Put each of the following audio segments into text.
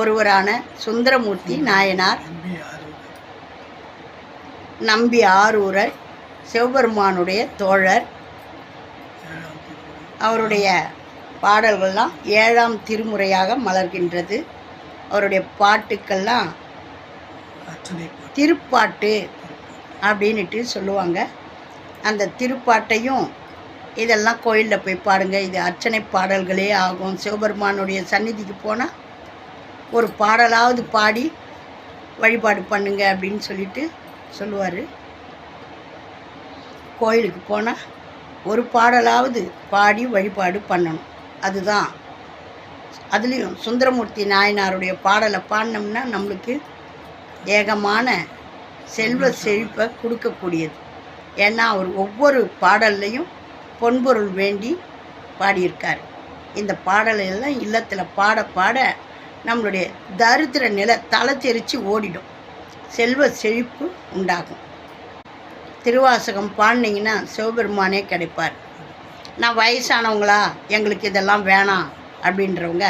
ஒருவரான சுந்தரமூர்த்தி நாயனார். நம்பி ஆரூரர் சிவபெருமானுடைய தோழர். அவருடைய பாடல்கள்லாம் ஏழாம் திருமுறையாக மலர்கின்றது. அவருடைய பாட்டுக்கள்லாம் திருப்பாட்டு அப்படின்னுட்டு சொல்லுவாங்க. அந்த திருப்பாட்டையும் இதெல்லாம் கோயிலில் போய் பாடுங்க இது அர்ச்சனை பாடல்களே ஆகும். சிவபெருமானுடைய சந்நிதிக்கு போனால் ஒரு பாடலாவது பாடி வழிபாடு பண்ணுங்க அப்படின்னு சொல்லிட்டு சொல்லுவார். கோயிலுக்கு போனால் ஒரு பாடலாவது பாடி வழிபாடு பண்ணணும். அதுதான். அதுலேயும் சுந்தரமூர்த்தி நாயனாருடைய பாடலை பாடினோம்னா நம்மளுக்கு ஏகமான செல்வ செழிப்பை கொடுக்கக்கூடியது. ஏன்னா அவர் ஒவ்வொரு பாடல்லையும் பொன்பொருள் வேண்டி பாடியிருக்கார். இந்த பாடலெல்லாம் இல்லத்தில் பாட பாட நம்மளுடைய தரித்திர நிலை தலை தெரித்து ஓடிடும். செல்வ செழிப்பு உண்டாகும். திருவாசகம் பாடினீங்கன்னா சிவபெருமானே கிடைப்பார். நான் வயசானவங்களா? எங்களுக்கு இதெல்லாம் வேணாம் அப்படின்றவங்க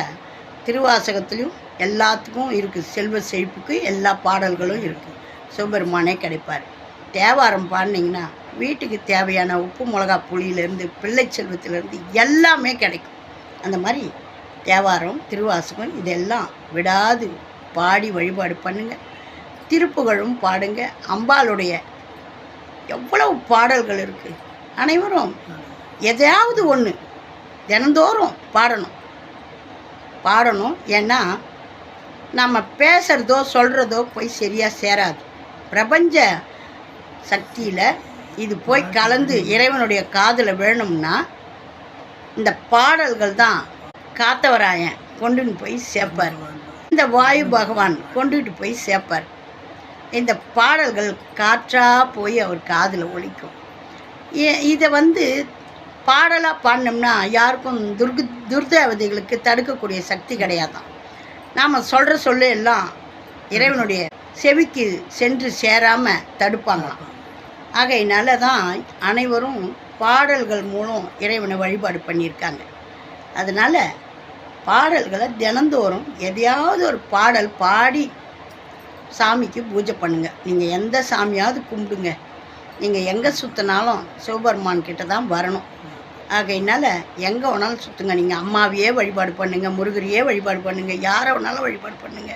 திருவாசகத்துலேயும் எல்லாத்துக்கும் இருக்குது செல்வ செழிப்புக்கு எல்லா பாடல்களும் இருக்குது சிவபெருமானே கிடைப்பார். தேவாரம் பாடினீங்கன்னா வீட்டுக்கு தேவையான உப்பு மிளகா புளியிலேருந்து பிள்ளை செல்வத்திலேருந்து எல்லாமே கிடைக்கும். அந்த மாதிரி தேவாரம் திருவாசகம் இதெல்லாம் விடாது. பாடி வழிபாடு பண்ணுங்கள் திருப்புகழும் பாடுங்க. அம்பாளுடைய எவ்வளவு பாடல்கள் இருக்குது அனைவரும் எதையாவது ஒன்று தினந்தோறும் பாடணும். பாடணும். ஏன்னா நம்ம பேசுகிறதோ சொல்கிறதோ போய் சரியாக சேராது. பிரபஞ்ச சக்தியில் இது போய் கலந்து இறைவனுடைய காதில் வேணும்னா இந்த பாடல்கள் தான் காத்தவராயன் கொண்டுன்னு போய் சேர்ப்பார். இந்த வாயு பகவான் கொண்டுகிட்டு போய் சேர்ப்பார். இந்த பாடல்கள் காற்றாக போய் அவர் காதில் ஒழிக்கும் ஏ- இதை வந்து பாடலாக பாடினோம்னா யாருக்கும் துர்கு துர்தேவதைகளுக்கு தடுக்கக்கூடிய சக்தி கிடையாதான். நாம் சொல்கிற சொல்ல எல்லாம் இறைவனுடைய செவிக்கு சென்று சேராமல் தடுப்பாங்களாம். ஆகையினால தான் அனைவரும் பாடல்கள் மூலம் இறைவனை வழிபாடு பண்ணியிருக்காங்க. அதனால் பாடல்களை தினந்தோறும் எதையாவது ஒரு பாடல் பாடி சாமிக்கு பூஜை பண்ணுங்க. நீங்கள் எந்த சாமியாவது கும்பிடுங்க. நீங்கள் எங்கே சுற்றினாலும் சிவபெருமான் கிட்ட தான் வரணும். ஆகையினால எங்கே வேணாலும் சுற்றுங்க நீங்கள் அம்மாவையே வழிபாடு பண்ணுங்கள் முருகரையே வழிபாடு பண்ணுங்கள் யாரை வேணாலும் வழிபாடு பண்ணுங்க.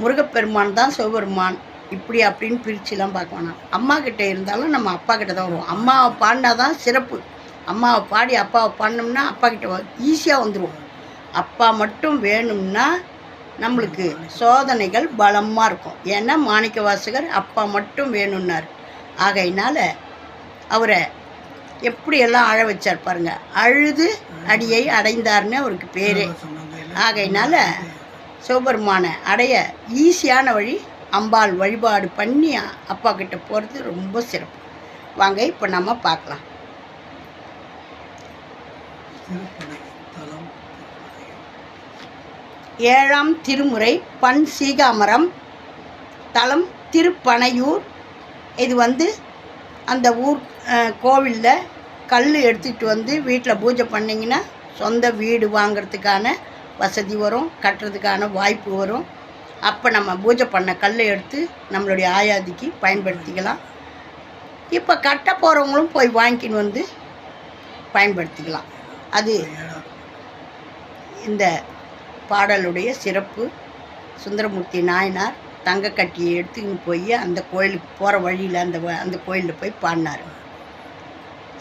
முருகப்பெருமான் தான் சிவபெருமான். இப்படி அப்படின்னு பிரிச்சுலாம் பார்க்க வேணாம். அம்மா கிட்டே இருந்தாலும் நம்ம அப்பா கிட்ட தான் வருவோம். அம்மாவை பாடினா தான் சிறப்பு. அம்மாவை பாடி அப்பாவை பாடினோம்னா அப்பா கிட்ட ஈஸியாக வந்துடுவோம் அப்பா மட்டும் வேணும்னா நம்மளுக்கு சோதனைகள் பலமாக இருக்கும். ஏன்னா மாணிக்க வாசகர் அப்பா மட்டும் வேணும்னார். ஆகையினால அவரை எப்படியெல்லாம் அழ வச்சார் பாருங்க. அழுது அடியை அடைந்தார்னு அவருக்கு பேரே. ஆகையினால சிவபெருமான அடைய ஈஸியான வழி அம்பாள் வழிபாடு பண்ணி அப்பா கிட்ட போகிறது ரொம்ப சிறப்பு. வாங்க இப்போ நம்ம பார்க்கலாம். ஏழாம் திருமுறை பண் சீகாமரம் தலம் திருப்பனையூர். இது வந்து அந்த ஊர் கோவிலில் கல் எடுத்துகிட்டு வந்து வீட்டில் பூஜை பண்ணிங்கன்னா சொந்த வீடு வாங்குறதுக்கான வசதி வரும் கட்டுறதுக்கான வாய்ப்பு வரும். அப்போ நம்ம பூஜை பண்ண கல்லை எடுத்து நம்மளுடைய ஆயாதிக்கு பயன்படுத்திக்கலாம். இப்போ கட்ட போகிறவங்களும் போய் வாங்கிக்கின்னு வந்து பயன்படுத்திக்கலாம். அது இந்த பாடலுடைய சிறப்பு. சுந்தரமூர்த்தி நாயனார் தங்க கட்டியை எடுத்துக்கின்னு போய் அந்த கோயிலுக்கு போகிற வழியில் அந்த வ- அந்த கோயிலில் போய் பாடினார்.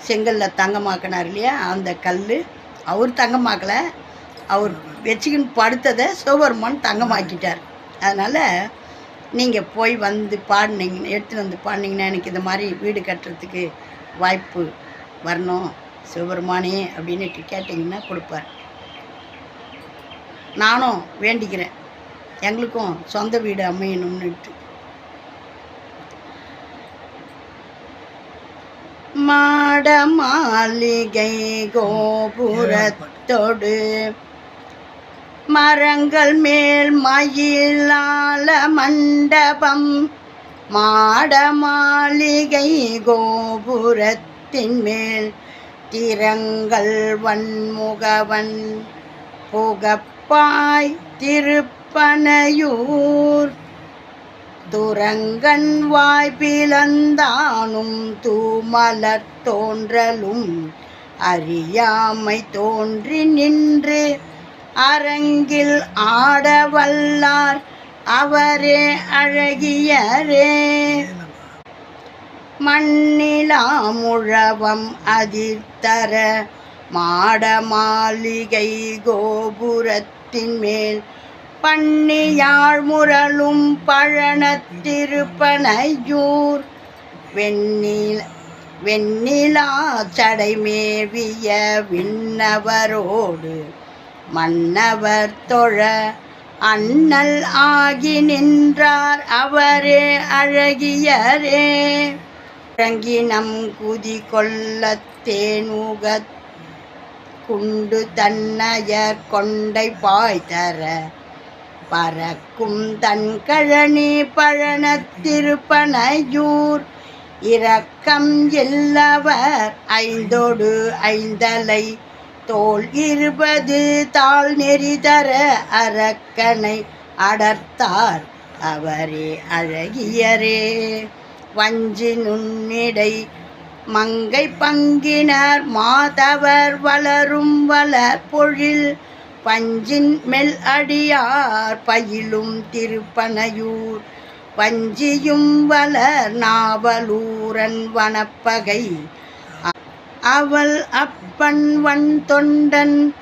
செங்கல்ல தங்கமாக்கினார் இல்லையா? அந்த கல் அவர் தங்கமாக்கலை. அவர் வச்சுக்கின்னு படுத்ததை சிவபெருமான் தங்கமாக்கிட்டார். அதனால் நீங்கள் போய் வந்து பாடினீங்க எடுத்துன்னு வந்து பாடினீங்கன்னா எனக்கு இந்த மாதிரி வீடு கட்டுறதுக்கு வாய்ப்பு வரணும். சிவபெருமானே அப்படின்னு கேட்டிங்கன்னா கொடுப்பார். நானும் வேண்டிக்கிறேன். எங்களுக்கும் சொந்த வீடு அமையணும்னுட்டு. மாட மாளிகை கோபுரத்தொடு மரங்கள் மேல் மயிலால மண்டபம் மாட மாளிகை கோபுரத்தின் மேல் திறங்கள் வன்முகவன் புகப்பாய் திருப்பனையூர். துரங்கன் வாய்ப்பிலந்தானும் தூமலர் தோன்றலும் அறியாமை தோன்றி நின்று அரங்கில் ஆடவல்லார் அவரே அழகியரே. மண்ணிலாமுழவம் அதிர்த்தர மாட மாளிகை கோபுரத்தின் மேல் பண்ணியாழ் முரளும் பழனத்திருப்பனையூர். வெண்ணில வெண்ணிலா சடைமேவிய விண்ணவரோடு மன்னவர் தொழ அண்ணல் ஆகி நின்றார் அவரே அழகியரே. ரங்கினம் குதி கொள்ளத்தேனுகத் குண்டு தன்னயர் கொண்டை பாய்தர பறக்கும் தன் கழனி திருப்பனையூர். இரக்கம் இல்லவர் ஐந்தோடு ஐந்தலை தோல் இருபது தாழ் நெறிதர அரக்கனை அடர்த்தார் அவரே அழகியரே. வஞ்சி நுண்ணிடை மங்கை பங்கினர் மாதவர் வளரும் வளர் பொழில் பஞ்சின் மெல் அடியார் பயிலும் திருப்பனையூர். வஞ்சியும் வளர் நாவலூரன் வனப்பகை. அவள் அப்பன் வன் தொண்டன்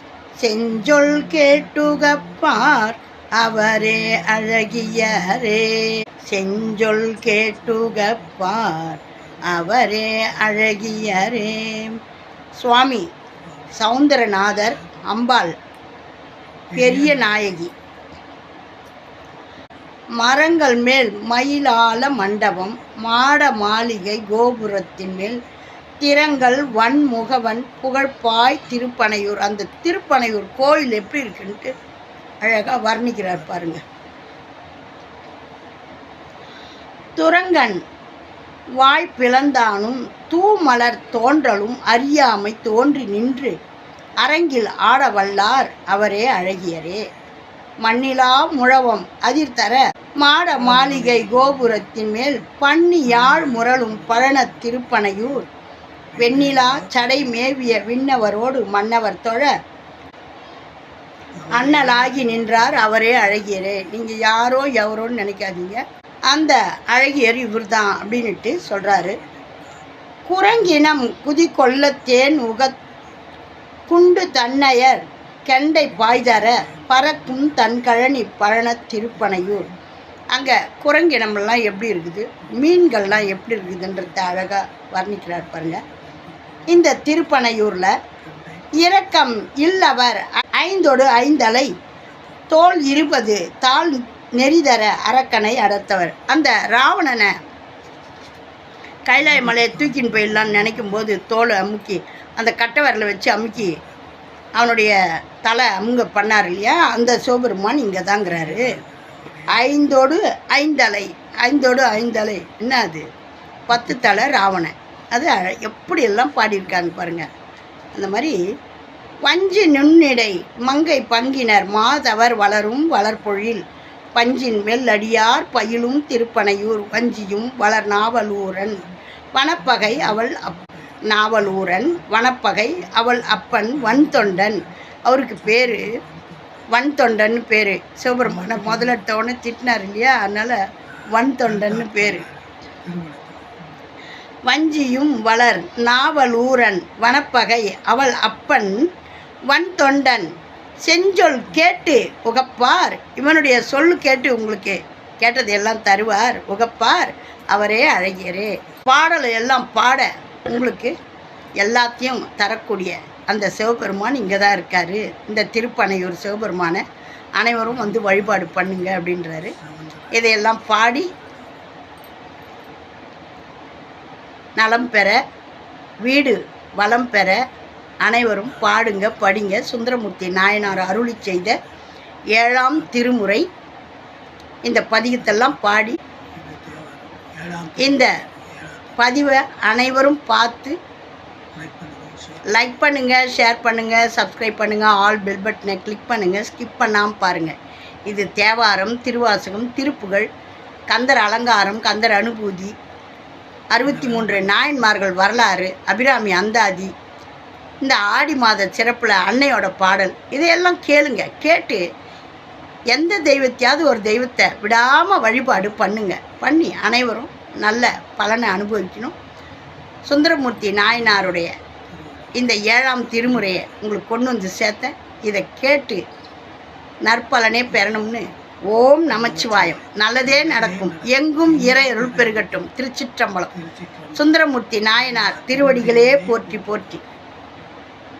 செஞ்சொல் கேட்டுகப்பார் அவரே அழகியரே. செஞ்சொல் கேட்டுகப்பார் அவரே அழகியரே. சுவாமி சவுந்தரநாதர் அம்பாள் பெரிய நாயகி. மரங்கள் மேல் மயிலால மண்டபம் மாட மாளிகை கோபுரத்தின் மேல் திறங்கள் வன்முகவன் புகழ்பாய் திருப்பனையூர். அந்த திருப்பனையூர் கோயில் எப்படி இருக்குன்ட்டு அழகாக வர்ணிக்கிறார் பாருங்க. துரங்கன் வாய் பிளந்தானும் தூமலர் தோன்றலும் அறியாமை தோன்றி நின்று அரங்கில் ஆடவல்லார் அவரே அழகியரே. மண்ணிலா முழவம் அதிர்தர மாட மாளிகை கோபுரத்தின் மேல் பண்ணி யாழ் முரளும் பழன திருப்பனையூர். வெண்ணிலா சடை மேவிய விண்ணவரோடு மன்னவர் தொழ அண்ணலாகி நின்றார் அவரே அழகியரே. நீங்கள் யாரோ எவரோன்னு நினைக்காதீங்க. அந்த அழகியர் இவர்தான் அப்படின்ட்டு சொல்கிறாரு குரங்கினம் குதி கொள்ளத்தேன் உக குண்டு தன்னையர் கெண்டை பாய்தர பறக்கும் தன் கழனி பழன திருப்பனையூர். அங்கே குரங்கினமெல்லாம் எப்படி இருக்குது? மீன்கள்லாம் எப்படி இருக்குதுன்றத அழகாக வர்ணிக்கிறார் பாருங்க. இந்த திருப்பனையூரில் இரக்கம் இல்லவர் ஐந்தோடு ஐந்தலை தோல் இருபது தாள் நெறிதர அரக்கனை அடர்த்தவர் அந்த ராவணனை கைலாய மலையை தூக்கின்னு போயிடலான்னு நினைக்கும் போது தோலை அமுக்கி அந்த கட்டவரில் வச்சு அமுக்கி அவனுடைய தலை அமுங்க பண்ணார் இல்லையா? அந்த சிவபெருமான் இங்கே தாங்கிறாரு ஐந்தோடு ஐந்தலை ஐந்தோடு ஐந்தலை. என்ன அது? பத்து தலை ராவணன். அது எப்படியெல்லாம் பாடியிருக்காங்க பாருங்கள் அந்த மாதிரி வஞ்சி நுண்ணிடை மங்கை பங்கினர் மாதவர் வளரும் வளர்பொழில். பஞ்சின் மெல்லடியார் பயிலும் திருப்பனையூர் வஞ்சியும் வளர் நாவலூரன். வனப்பகை அவள் அப் நாவலூரன். வனப்பகை அவள் அப்பன் வன்தொண்டன். அவருக்கு பேர் வன்தொண்டன் பேர். சிவபெருமான முதல்ல எடுத்தவொடனே திட்டினார் இல்லையா? அதனால் வன்தொண்டன்னு பேர். வஞ்சியும் வளர் நாவலூரன். வனப்பகை அவள் அப்பன் வன்தொண்டன். செஞ்சொல் கேட்டு உகப்பார். இவனுடைய சொல் கேட்டு உங்களுக்கு கேட்டது எல்லாம் தருவார். உகப்பார். அவரே அழகியரே. பாடலை எல்லாம் பாட உங்களுக்கு எல்லாத்தையும் தரக்கூடிய அந்த சிவபெருமான் இங்கே தான் இருக்கார். இந்த திருப்பனையூர் சிவபெருமானை அனைவரும் வந்து வழிபாடு பண்ணுங்க அப்படின்றாரு. இதையெல்லாம் பாடி நலம் பெற வீடு வளம் பெற அனைவரும் பாடுங்க படிங்க. சுந்தரமூர்த்தி நாயனார் அருளி செய்த ஏழாம் திருமுறை. இந்த பதிகத்தெல்லாம் பாடி இந்த பதிவை அனைவரும் பார்த்து லைக் பண்ணுங்கள் ஷேர் பண்ணுங்கள் சப்ஸ்கிரைப் பண்ணுங்கள் ஆல் பெல் பட்டனை கிளிக் பண்ணுங்கள் ஸ்கிப் பண்ணாமல் பாருங்கள் இது தேவாரம் திருவாசகம் திருப்புகள் கந்தர் அலங்காரம் கந்தர் அனுபூதி அறுபத்தி மூன்று நாயன்மார்கள் வரலாறு அபிராமி அந்தாதி இந்த ஆடி மாத சிறப்பில் அன்னையோட பாடல் இதையெல்லாம் கேளுங்க கேட்டு எந்த தெய்வத்தையாவது ஒரு தெய்வத்தை விடாமல் வழிபாடு பண்ணுங்க. பண்ணி அனைவரும் நல்ல பலனை அனுபவிக்கணும். சுந்தரமூர்த்தி நாயனாருடைய இந்த ஏழாம் திருமுறையை உங்களுக்கு கொண்டு வந்து சேர்த்தேன். இதை கேட்டு நற்பலனே பெறணும்னு ஓம் நமச்சிவாயம். நல்லதே நடக்கும். எங்கும் இறை அருள் பெருகட்டும். திருச்சிற்றம்பலம். சுந்தரமூர்த்தி நாயனார் திருவடிகளே போற்றி போற்றி.